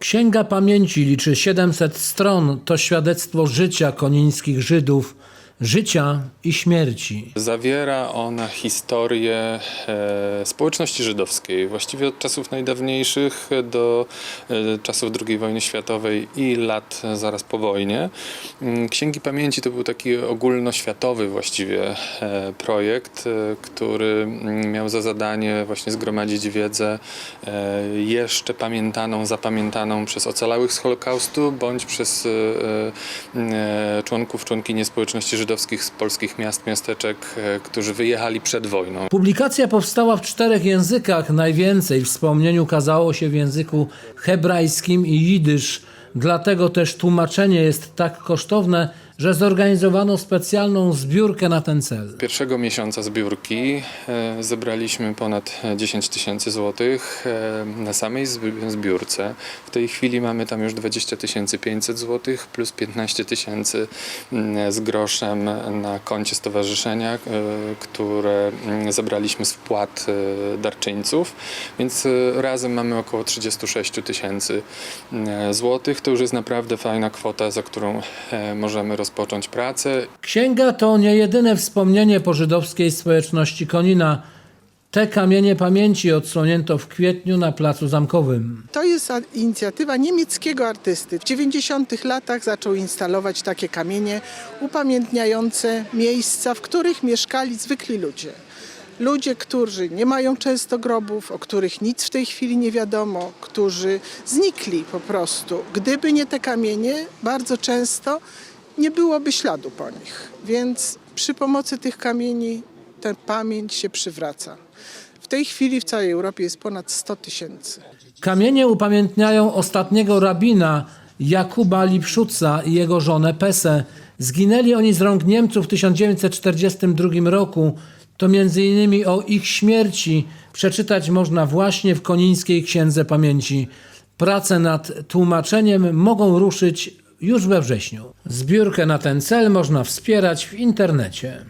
Księga Pamięci liczy 700 stron. To świadectwo życia konińskich Żydów, życia i śmierci. Zawiera ona historię e, społeczności żydowskiej, właściwie od czasów najdawniejszych do e, czasów II wojny światowej i lat zaraz po wojnie. Mm, Księgi Pamięci to był taki ogólnoświatowy właściwie e, projekt, e, który mm, miał za zadanie właśnie zgromadzić wiedzę e, jeszcze pamiętaną, zapamiętaną przez ocalałych z Holokaustu bądź przez e, e, członków, członkinie społeczności żydowskich z polskich miast, miasteczek, e, którzy wyjechali przed wojną. Publikacja powstała w czterech językach. Najwięcej wspomnieniu kazało się w języku hebrajskim i jidysz. Dlatego też tłumaczenie jest tak kosztowne, że zorganizowano specjalną zbiórkę na ten cel. Pierwszego miesiąca zbiórki e, zebraliśmy ponad 10 tysięcy złotych e, na samej zbi- zbiórce. W tej chwili mamy tam już 20 500 złotych plus 15 tysięcy mm, z groszem na koncie stowarzyszenia, e, które mm, zebraliśmy z wpłat darczyńców, więc razem mamy około 36 tysięcy złotych. To już jest naprawdę fajna kwota, za którą możemy rozpocząć pracę Księga to nie jedyne wspomnienie po żydowskiej społeczności Konina. Te kamienie pamięci odsłonięto w kwietniu na Placu Zamkowym. To jest inicjatywa niemieckiego artysty. W 90 latach zaczął instalować takie kamienie upamiętniające miejsca, w których mieszkali zwykli ludzie. Ludzie, którzy nie mają często grobów, o których nic w tej chwili nie wiadomo, którzy znikli po prostu. Gdyby nie te kamienie, bardzo często nie byłoby śladu po nich. Więc przy pomocy tych kamieni ta pamięć się przywraca. W tej chwili w całej Europie jest ponad 100 tysięcy. Kamienie upamiętniają ostatniego rabina Jakuba Lipszuca i jego żonę Pesę. Zginęli oni z rąk Niemców w 1942 roku. To między innymi o ich śmierci przeczytać można właśnie w Konińskiej Księdze Pamięci. Prace nad tłumaczeniem mogą ruszyć już we wrześniu. Zbiórkę na ten cel można wspierać w internecie.